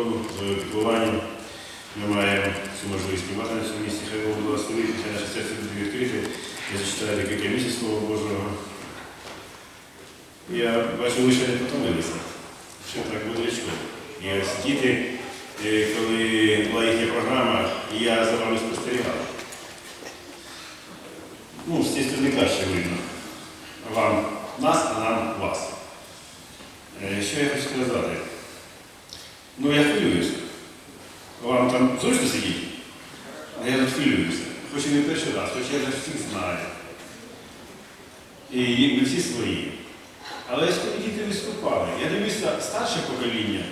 охорону, за піклування. Ми маємо цю можливість приймати на цьому місці. Хай Бог благословить, нехай наше серце буде відкрите. Я зачитаю декілька місяць Слова Божого. Я бачу, ви ще не потомилися. Що так бодрячко. І ось діти, е, коли була їхня програма, я за вами спостерігав. Ну, з цієї сторони краще видно. Вам нас, а нам вас. Е, Що я хочу сказати? Ну, я хвилююся. Вам там зручно сидіти? А я тут хвилююся. Хоч і не перший раз, хоч я вже всіх знаю. І ми всі свої. Але коли діти виступали, я дивлюся, старше покоління,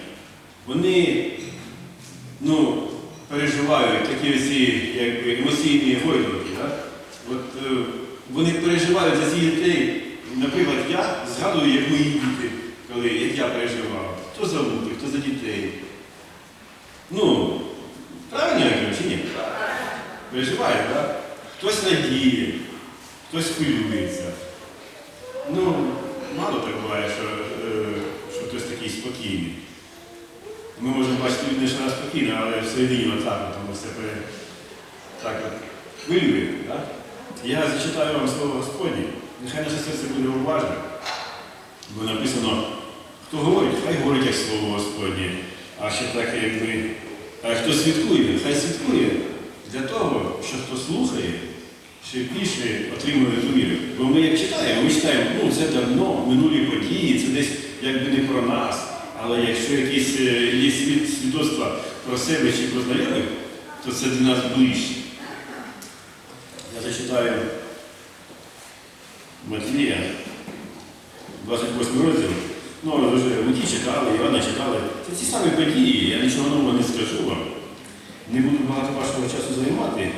вони ну, переживають такі оці якби, емоційні гойдалки. Да? От, е, вони переживають за ці дітей. Наприклад, я згадую, як мої діти, коли як я переживав. Хто за внуків, хто за дітей. Ну, правильно я кажу, чи ні? Переживає, так? Хтось надіє, хтось хвилюється. Ну, мало так буває, що, е, що хтось такий спокійний. Ми можемо бачити людину, що вона спокійна, але всередині отак, тому все так от хвилює. Так? Я зачитаю вам слово Господнє. Нехай наше серце буде уважне. Бо написано, хто говорить, хай говорить як слово Господнє. А ще так, якби, а хто святкує, хай святкує для того, що хто слухає, ще більше отримує довіру. Бо ми як читаємо, ми читаємо, ну це давно, минулі події, це десь якби не про нас. Але якщо якісь е, є свідоцтва про себе чи про знайомих, то це для нас ближче. Я зачитаю Матвія, 28 розділ. Ну, Луки читали, Івана читали. Це ті самі події, я нічого нового не скажу вам. Не буду багато вашого часу займати,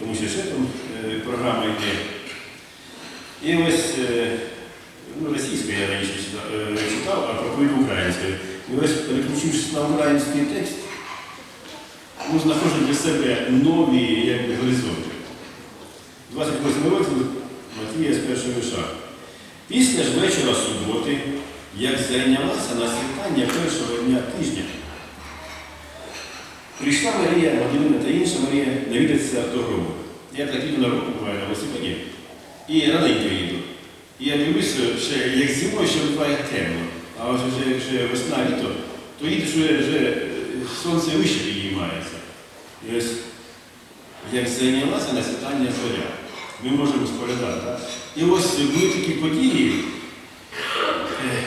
тому що ще там е, програма йде. І ось е, ну, російською я раніше читав, е, читав, а проповідь українською. І ось переключившись на український текст, ну, знаходжу для себе нові якби, горизонти. 28 розділ Матвія з першого виша. Після ж вечора суботи, як зайнялася на світання першого дня тижня, прийшла Марія Магдалина та інша Марія навідатися до гробу. Я так їду на руку буває на велосипеді. І раненько їду. І я дивлюся, ще як зимою ще буває темно. А ось вже якщо весна літо, то їдеш вже, вже е, сонце вище підіймається. І ось як зайнялася на світання зоря. Ми можемо споглядати. І ось були такі події. Е,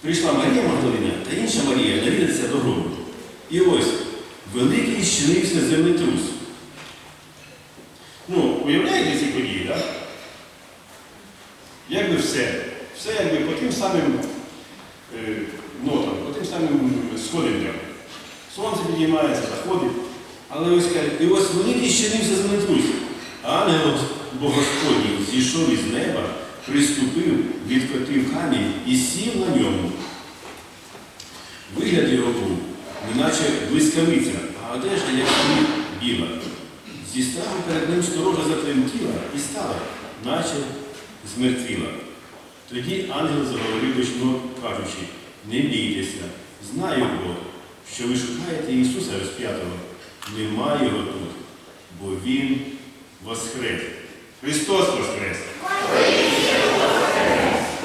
Прийшла Марія Магдалина та інша Марія навідатися до гробу. І ось великий щинився землетрус. Ну, уявляєте ці події, так? Якби все. Все якби по тим самим е, нотам, по тим самим сходинкам. Сонце підіймається, заходить. Але ось каже, і ось великий щинився землетрус. Ангел Богосподній зійшов із неба, приступив, відкотив камінь і сів на ньому. Вигляд його був, неначе блискавиця, а одежа, як сніг, біла. Зі страху перед ним сторожа затремтіла і стала, наче змертвіла. Тоді ангел заговорив гучно, кажучи, не бійтеся, знаю Бог, що ви шукаєте Ісуса розп'ятого. Немає його тут, бо Він воскрес. Христос воскрес!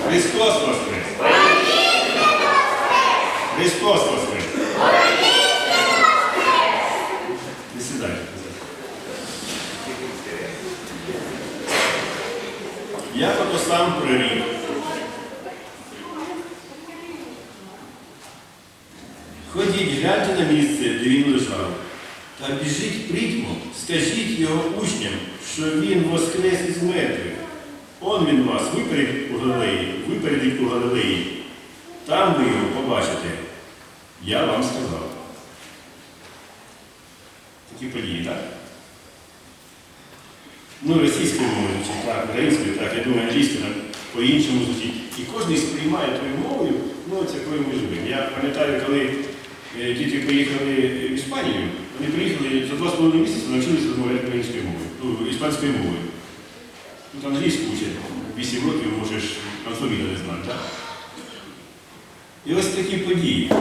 Христос воскрес! Христос воскрес! Не сідайте. Я ото сам прорік. Ходіть, гляньте на місце, де він лежав. Та біжіть притьмом, скажіть його учням, що він воскрес із мертвих. Он він вас випередить у Галилеї, випередить у Галилеї. Там ви його побачите. Я вам сказав. Такі події, так? Ну, російською мовою звучить так, українською так, я думаю, англійською по-іншому звучить. І кожен сприймає тою мовою, ну, це якою ми живемо. Я пам'ятаю, коли е, діти поїхали в Іспанію, вони приїхали за два з половиною місяці, навчилися розмовляти українською мовою, ну, іспанською мовою. Тут англійську вчать, 8 років можеш алфавіта не знати, так? І ось такі події.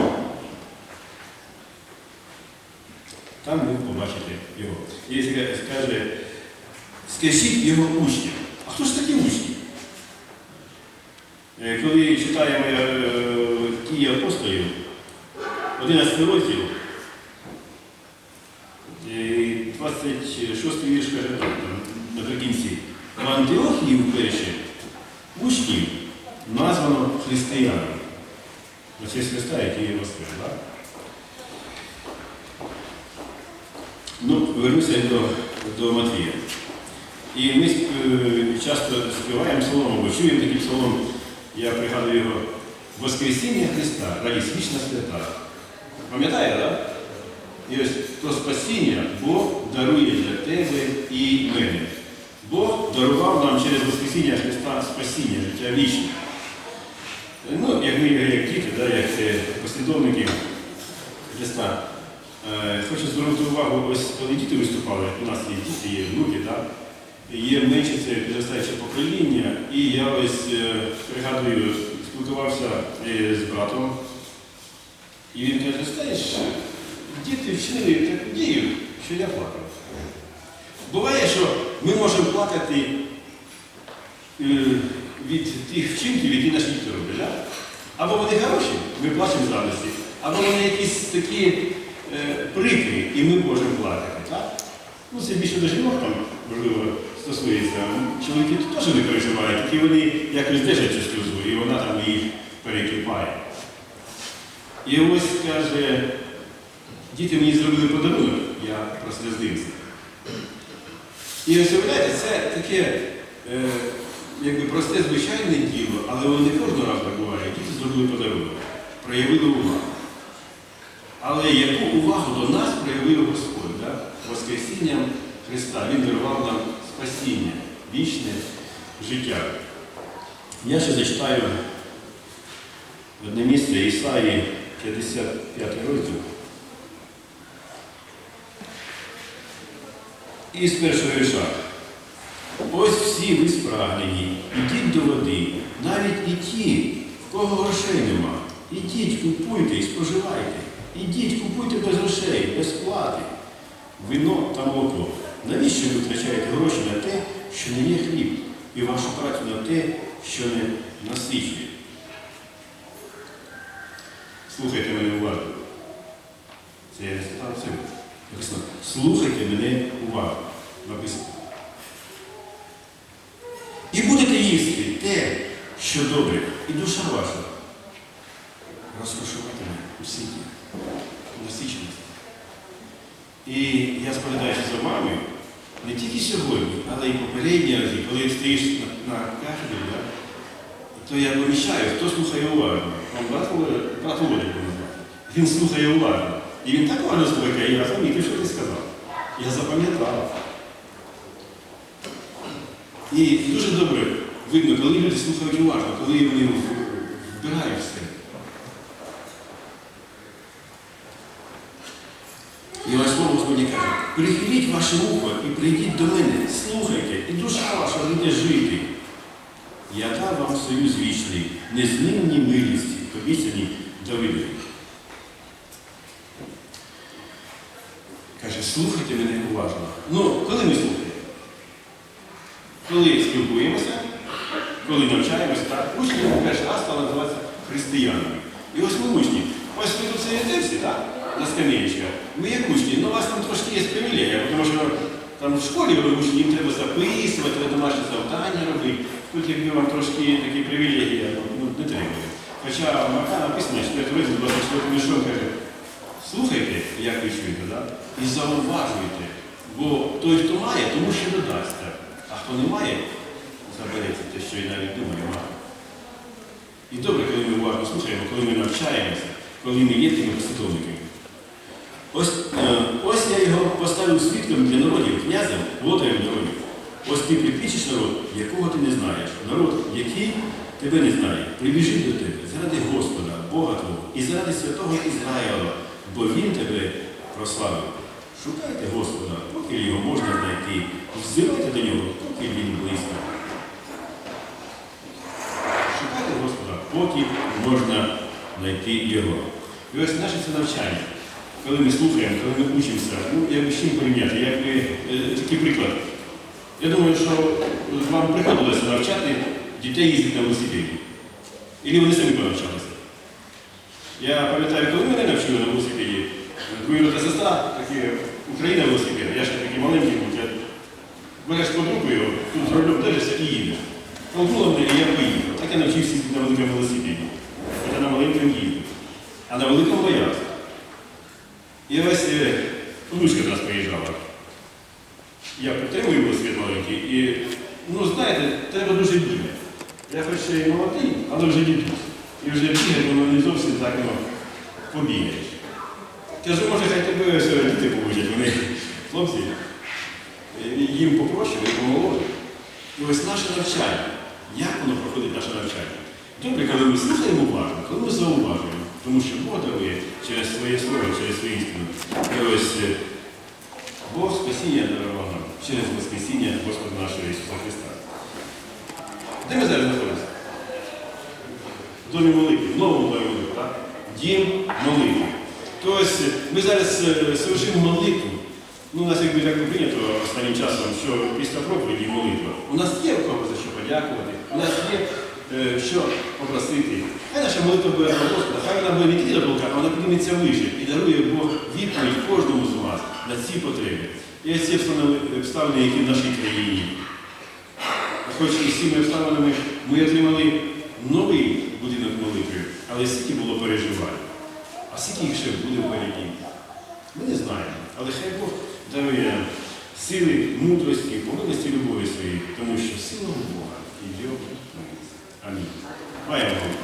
Там ви побачите його. І ска- скаже, скажіть його учням. А хто ж такі учні? Е, Коли читаємо е, дії апостолів, 11 розділ, е, 26 вірш каже так, там, наприкінці. В Антиохії вперше учнів названо християнами. Оце Христа, який є. Да? Ну, вернуся до, до Матвія. І ми е, часто співаємо псалом, або чуємо такий псалом, я пригадую його Воскресіння Христа, радість вічна свята. Пам'ятає, так? І ось то спасіння Бог дарує для тебе і мене. Бог дарував нам через Воскресіння Христа спасіння, життя вічне. Як діти, да, як послідовники Христа. Е, Хочу звернути увагу, ось коли діти виступали, у нас є діти, є внуки, да? є менше це підростаюче покоління, і я ось е, пригадую, спілкувався е, з братом, і він каже, знаєш, діти вчинили таку дію, що я плакав. Буває, що ми можемо плакати від тих вчинків, які наші діти роблять. Або вони хороші, ми плачемо з радості, або вони якісь такі е, прикрі, і ми можемо плакати. Так? Ну, це більше до жінок там, можливо, стосується. Чоловіки теж не переживають, тільки вони якось держать цю сльозу, і вона там їх перекипає. І ось каже, діти мені зробили подарунок, я прослізлився. І ось уявляєте, це таке е, якби просте звичайне діло, але воно не кожного разу так буває. Діти зробили подарунок, проявили увагу. Але яку увагу до нас проявив Господь, да? Воскресінням Христа. Він дарував нам спасіння, вічне життя. Я ще зачитаю одне місце Ісаї 55 розділ. І з першого вірша. Ось всі ви спрагнені, ідіть до води, навіть і ті, в кого грошей нема. Ідіть, купуйте і споживайте. Ідіть, купуйте без грошей, без плати. Вино та молоко. Навіщо ви витрачаєте гроші на те, що не є хліб, і вашу працю на те, що не насичує? Слухайте мене уважно. Це я не сказав слухайте мене уважно. Написано. що добре, і душа ваша розкошуватиме у світі, насиченість. І я споглядаюся за вами не тільки сьогодні, але й попередні рази, коли стоїш на, на кафедрі, да, то я помічаю, хто слухає уважно. Вам брат Володя- брат Володя його назвати. Він слухає уважно. І він так уважно слухає, я замітив, що ти сказав. Я запам'ятав. І дуже добре Видно, коли люди слухають уважно, коли вони вбирають все. І ось слово Господні каже, прихиліть ваше ухо і прийдіть до мене, слухайте, і душа ваша буде жити. Я дав вам союз вічний, незмінні милісті, обіцяні Давидові. Каже, слухайте мене уважно. Ну, коли ми слухаємо? Коли спілкуємося, коли навчаємося, так, учні перший раз стали називатися християнами. І ось ми учні. Ось ми тут сидите всі, так? На скамеечках. Ми як учні, ну у вас там трошки є привілегія, тому що там в школі ви учні, їм треба записувати, ви домашні завдання робити. Тут якби вам трошки такі привілегії, ну, не треба. Хоча Марка написано, що 4 розділ 24 мішок каже, слухайте, як ви чуєте, да? і зауважуйте. Бо той, хто має, тому що додасться. А хто не має, забереться те, що і навіть думає, має. І добре, коли ми уважно слухаємо, коли ми навчаємося, коли ми є тими послідовниками. Ось, е, ось я його поставив свідком для народів, князем, володарем народів. Ось ти припічеш народ, якого ти не знаєш, народ, який тебе не знає, прибіжить до тебе заради Господа, Бога Твого і заради святого Ізраїла, бо Він тебе прославив. Шукайте Господа, поки його можна знайти, взивайте до нього, поки він близько. Шукайте Поки можна знайти його. І ось наше це навчання. коли ми слухаємо, коли ми учимося, ну, якби з чим порівняти, якби е, такий приклад. Я думаю, що вам приходилося навчати дітей їздити на велосипеді. Ілі вони самі понавчалися. Я пам'ятаю, коли мене навчили на велосипеді, двоюродна сестра, такі Україна велосипед, я ще такий маленький був, я береш його, тут з рулем держишся і їдеш. Толкнуло мене, і я поїхав. Так я навчився на великому велосипеді. Хоча на маленькому їду, А на великому боявся. І ось е, внучка до нас приїжджала. Я підтримую велосипед маленький і, ну знаєте, треба дуже бігати. Я хоч ще й молодий, але вже дідусь. І вже бігати, воно не зовсім так ну, побігаєш. Кажу, може, хай тебе все діти побудять, вони хлопці, е, їм попроще, вони помолоді. І ось наше навчання. Як воно наше? Добре, коли ми слухаємо уважно, коли ми зауважуємо, тому що Бог дарує через своє слово, через свою істину. І ось е, Бог спасіння дарував нам через Воскресіння Господа нашого Ісуса Христа. Де ми зараз знаходимося? В домі молитви, в новому домі так? Дім молитви. Тобто ми зараз е, совершимо молитву. Ну, у нас якби так прийнято останнім часом, що після проповіді молитва. У нас є у кого за що подякувати, у нас є е, що попросити. Хай наша молитва буде до Господа, хай вона буде не тільки до а вона підніметься вище і дарує Бог відповідь кожному з вас на ці потреби. І ось ці обставини- які в нашій країні. Хоч і з цими обставинами ми отримали новий будинок молитви, але скільки було переживань. А скільки їх ще буде впереді? Ми не знаємо. Але хай Бог дарує сили, мудрості, помилості любові своїй, тому що сила у Бога і його I mean.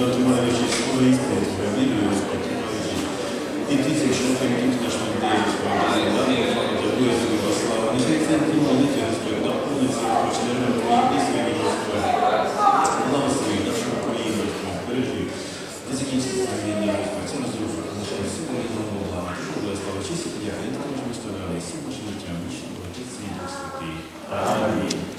Нас, щоб отримаючи слово істини,